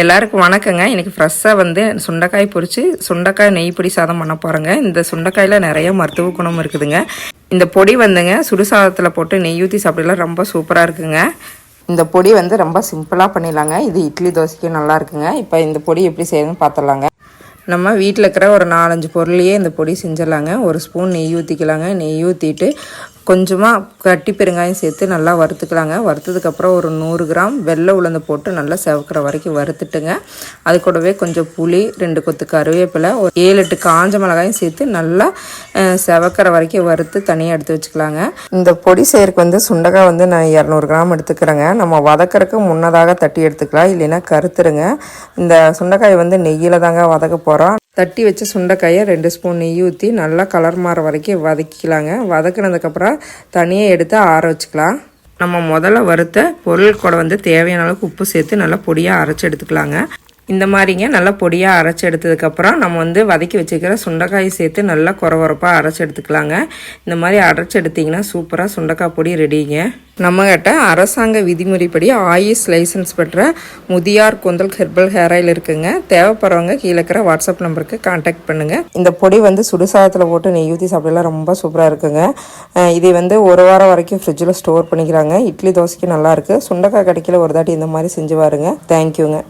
எல்லாருக்கும் வணக்கங்க. இன்றைக்கி ஃப்ரெஷ்ஷாக வந்து சுண்டைக்காய் பொறிச்சு சுண்டைக்காய் நெய் பொடி சாதம் பண்ண போகிறேங்க இந்த சுண்டைக்காயில் நிறைய மருத்துவ குணம் இருக்குதுங்க. இந்த பொடி வந்துங்க சுடுசாதத்தில் போட்டு நெய் ஊற்றி சாப்பிடலாம். ரொம்ப சூப்பராக இருக்குங்க. இந்த பொடி வந்து ரொம்ப சிம்பிளாக பண்ணிடலாங்க. இது இட்லி தோசைக்கு நல்லா இருக்குங்க. இப்போ இந்த பொடி எப்படி செய்யணும்னு பார்த்துடலாங்க நம்ம வீட்டில் இருக்கிற ஒரு நாலஞ்சு பொருளையே இந்த பொடி செஞ்சிடலாங்க. ஒரு ஸ்பூன் நெய் ஊற்றிக்கலாங்க நெய் ஊற்றிட்டு கொஞ்சமாக கட்டி பெருங்காயம் சேர்த்து நல்லா வறுத்துக்கலாங்க. வறுத்ததுக்கப்புறம் ஒரு நூறு கிராம் வெள்ளை உளுந்து போட்டு நல்லா செவக்கிற வரைக்கும் வறுத்துட்டுங்க. அது கூடவே கொஞ்சம் புளி ரெண்டு கொத்து கருவேப்பிலை ஒரு ஏழு எட்டு காஞ்ச மிளகாயும் சேர்த்து நல்லா செவக்கிற வரைக்கும் வறுத்து தனியாக எடுத்து வச்சுக்கலாங்க. இந்த பொடி செய்யறதுக்கு வந்து சுண்டக்காய் வந்து நான் இரநூறு கிராம் எடுத்துக்கிறேங்க. நம்ம வதக்கிறதுக்கு முன்னதாக தட்டி எடுத்துக்கலாம். இல்லைன்னா கருத்துருங்க. இந்த சுண்டைக்காய் வந்து நெய்யில் தாங்க வதக்க போகிறோம் தட்டி வச்ச சுண்டைக்காயை ரெண்டு ஸ்பூன் நெய் ஊற்றி நல்லா கலர் மாற வரைக்கும் வதக்கிக்கலாங்க. வதக்குனதுக்கப்புறம் தனியாக எடுத்து ஆற வச்சுக்கலாம். நம்ம முதல்ல வறுத்த பொருள் கூட வந்து தேவையான அளவுக்கு உப்பு சேர்த்து நல்லா பொடியாக அரைச்சி எடுத்துக்கலாங்க. இந்த மாதிரிங்க நல்லா பொடியாக அரைச்சி எடுத்ததுக்கப்புறம் நம்ம வந்து வதக்கி வச்சுக்கிற சுண்டைக்காய் சேர்த்து நல்லா குறவரப்பாக அரைச்சி எடுத்துக்கலாங்க. இந்த மாதிரி அரைச்சி எடுத்திங்கன்னா சூப்பராக சுண்டைக்காய் பொடி ரெடிங்க. நம்மகிட்ட அரசாங்க விதிமுறைப்படி ஆயுஷ் லைசன்ஸ் பெற்ற முதியார் கொந்தல் ஹெர்பல் ஹேர் ஆயில் இருக்குங்க. தேவைப்படுறவங்க கீழே இருக்கிற வாட்ஸ்அப் நம்பருக்கு காண்டாக்ட் பண்ணுங்கள் இந்த பொடி வந்து சுடுசாதத்தில் போட்டு நெய் ஊற்றி சாப்பிடலாம். ரொம்ப சூப்பராக இருக்குங்க. இதை வந்து ஒரு வாரம் வரைக்கும் ஃப்ரிட்ஜில் ஸ்டோர் பண்ணிக்கிறாங்க. இட்லி தோசைக்கு நல்லாயிருக்கு சுண்டைக்காய் கிடைக்கல ஒரு தாட்டி இந்த மாதிரி செஞ்சு பாருங்க தேங்க்யூங்க